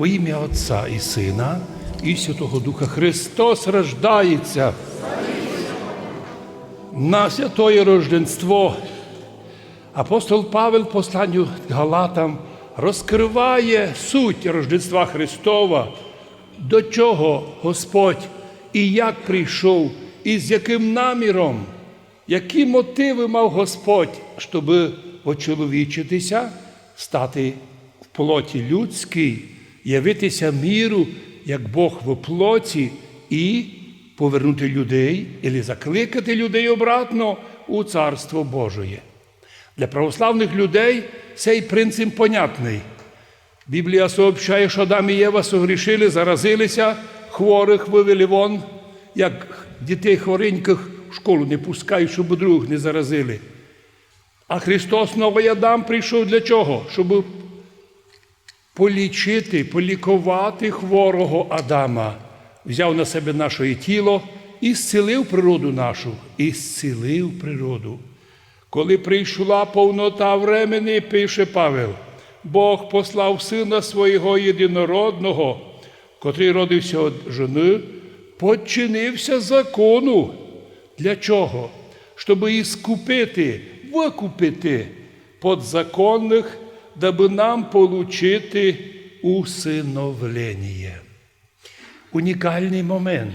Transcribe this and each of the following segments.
Во ім'я Отця і Сина, і Святого Духа. Христос рождається. На святое Рождество апостол Павел посланню Галатам розкриває суть Рождества Христова, до чого Господь і як прийшов, і з яким наміром, які мотиви мав Господь, щоб очоловічитися, стати в плоті людській, явитися міру, як Бог в плоті, і повернути людей, і закликати людей обратно у Царство Божоє. Для православних людей цей принцип понятний. Біблія сообщає, що Адам і Єва согрішили, заразилися, хворих вивели вон, як дітей хвореньких в школу не пускають, щоб других не заразили. А Христос новий Адам прийшов для чого? Щоб полічити, полікувати хворого Адама, взяв на себе наше тіло і зцілив природу нашу, і зцілив природу. Коли прийшла повнота времени, пише Павел, Бог послав Сина Свого єдинородного, котрий родився від жени, подчинився закону. Для чого? Щоб іскупити, викупити подзаконних, даби нам получити усиновлення. Унікальний момент.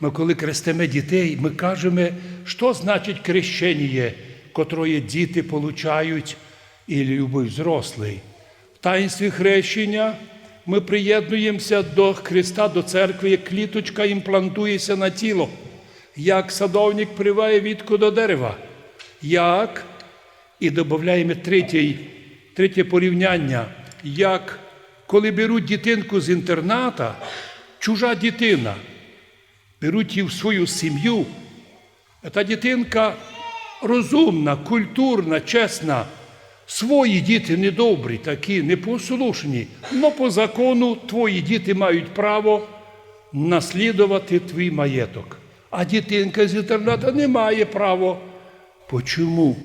Ми, коли крестимо дітей, ми кажемо, що значить крещення, котроє діти получають і любий взрослий. В таїнстві хрещення ми приєднуємося до Христа, до церкви, як кліточка імплантується на тіло, як садовник приває вітку до дерева, як і додаємо третє, третє порівняння, як коли беруть дитинку з інтерната, чужа дитина, беруть її в свою сім'ю, та дитинка розумна, культурна, чесна. Свої діти недобрі, такі, непослушні, але по закону твої діти мають право наслідувати твій маєток. А дитинка з інтерната не має права. Почому?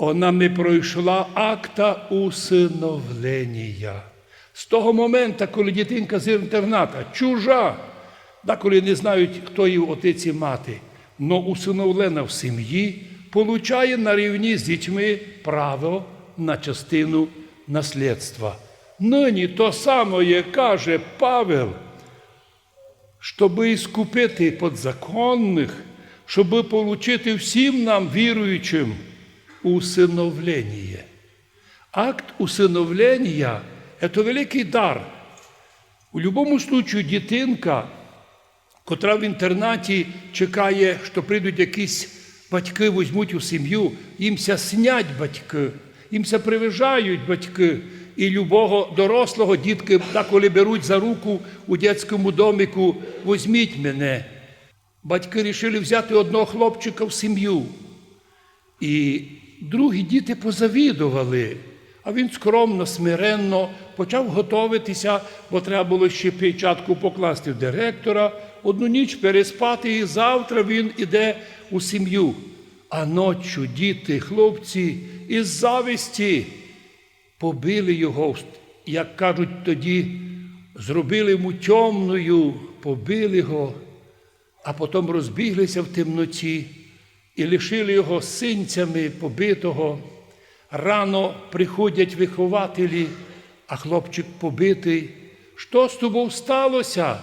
Вона не пройшла акта усиновлення. З того моменту, коли дитинка з інтерната чужа, да коли не знають, хто її отець і мати, но усиновлена в сім'ї, получає на рівні з дітьми право на частину наслідства. Нині то саме каже Павел, щоб іскупити подзаконних, щоб отримати всім нам віруючим усиновлення. Акт усиновлення – це великий дар. У будь-якому случаю дитинка, котра в інтернаті чекає, що прийдуть якісь батьки, візьмуть у сім'ю, їмся снять батьки, їмся привижають батьки. І любого дорослого дітки, коли беруть за руку у дитячому домику, візьміть мене. Батьки вирішили взяти одного хлопчика в сім'ю. І другі діти позавідували, а він скромно, смиренно почав готуватися, бо треба було ще печатку покласти в директора, одну ніч переспати, і завтра він іде у сім'ю. А ночі діти, хлопці із зависті побили його, як кажуть тоді, зробили йому темною, побили його, а потім розбіглися в темноті і лишили його синцями побитого. Рано приходять вихователі, а хлопчик побитий. Що з тобою сталося?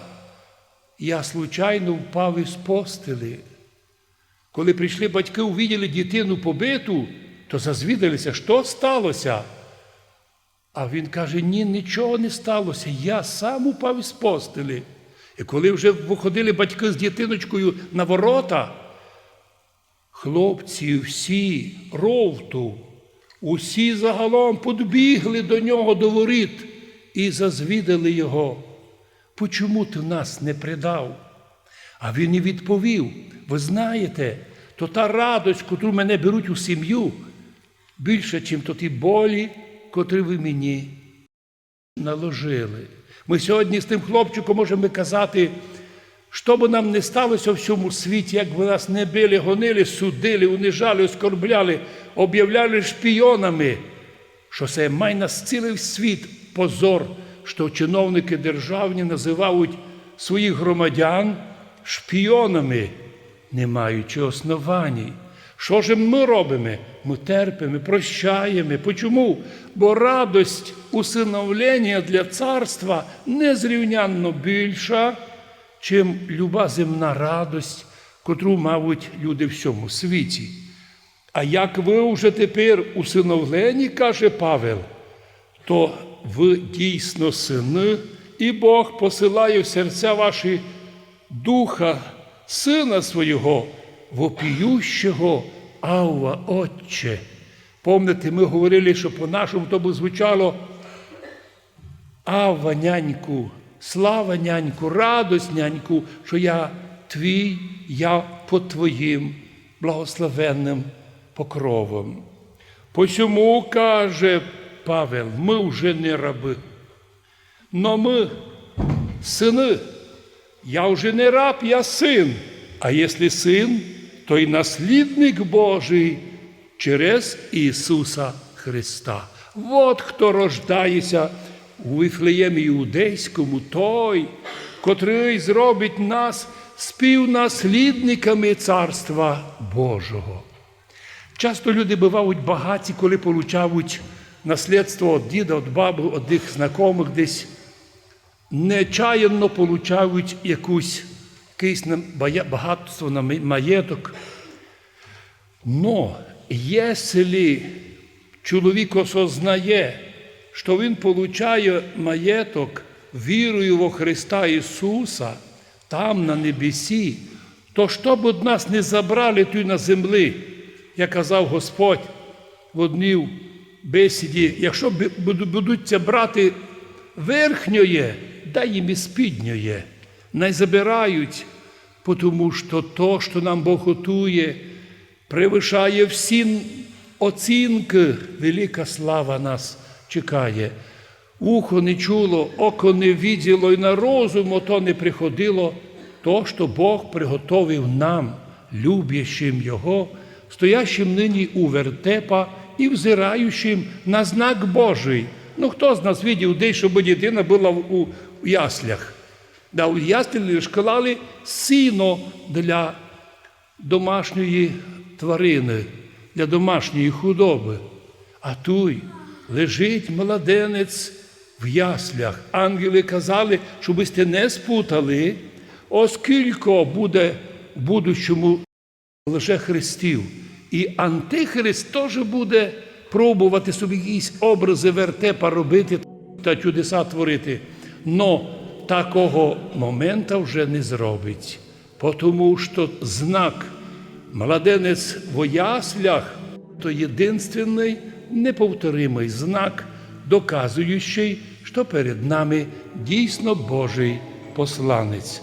Я случайно впав із постелі. Коли прийшли батьки, увиділи дитину побиту, то зазвідалися, що сталося. А він каже: ні, нічого не сталося. Я сам упав із постелі. І коли вже виходили батьки з дитиночкою на ворота, хлопці всі ровту, усі загалом подбігли до нього до воріт і зазвідали його. Почому ти нас не предав? А він і відповів: ви знаєте, то та радость, котру мене беруть у сім'ю, більше, ніж то ті болі, котрі ви мені наложили. Ми сьогодні з тим хлопчиком можемо казати, що би нам не сталося в цьому світі, як би нас не били, гонили, судили, унижали, оскорбляли, об'являли шпійонами, що це май нас цілий світ позор, що чиновники державні називають своїх громадян шпіонами, не маючи основані. Що ж ми робимо? Ми терпимо, прощаємо. Почому? Бо радость усиновлення для царства незрівнянно більша, чим люба земна радость, котру мабуть люди в всьому світі. А як ви вже тепер усиновлені, каже Павел, то ви дійсно сини, і Бог посилає в серця ваші духа Сина Свого, вопіющого Авва Отче. Помните, ми говорили, що по-нашому то би звучало Авва, няньку, слава няньку, радость няньку, що я твій, я по твоїм благословенним покровом. Посьому каже Павел, ми вже не раби, но ми сини. Я вже не раб, я син. А якщо син, то й наслідник Божий через Ісуса Христа. От хто рождається у Вифлеємі Іудейському, той, котрий зробить нас співнаслідниками Царства Божого. Часто люди бувають багаті, коли получають наслідство від діда, від баби, від їх знайомих десь нечаянно получають якусь, багатство на маєток. Но якщо чоловік осознає, що він получає маєток вірою во Христа Ісуса там на небесі, то що б од нас не забрали тут на землі, як казав Господь в одній бесіді, якщо будуть брати верхньоє, дай їм і спідньоє. Не забирають, тому що то, що нам Бог готує, превишає всі оцінки. Велика слава нас чекає. Ухо не чуло, око не виділо, і на розум ото не приходило, то, що Бог приготовив нам, любящим Його, стоящим нині у вертепа і взираючим на знак Божий. Ну, хто з нас видів десь, щоб дитина була у яслях? Да, у яслі клали сіно для домашньої тварини, для домашньої худоби. А туй лежить младенець в яслях. Ангели казали, щоб ви не спутали, оскільки буде в будущому лише Христів. І Антихрист теж буде пробувати собі якісь образи вертепа робити та чудеса творити. Но такого моменту вже не зробить, тому що знак младенець в яслях то єдинственний неповторимий знак, доказуючий, що перед нами дійсно Божий посланець.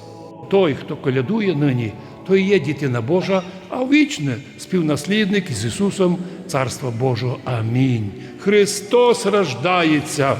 Той, хто колядує нині, то є дитина Божа, а вічне співнаслідник з Ісусом Царства Божого. Амінь. Христос рождається.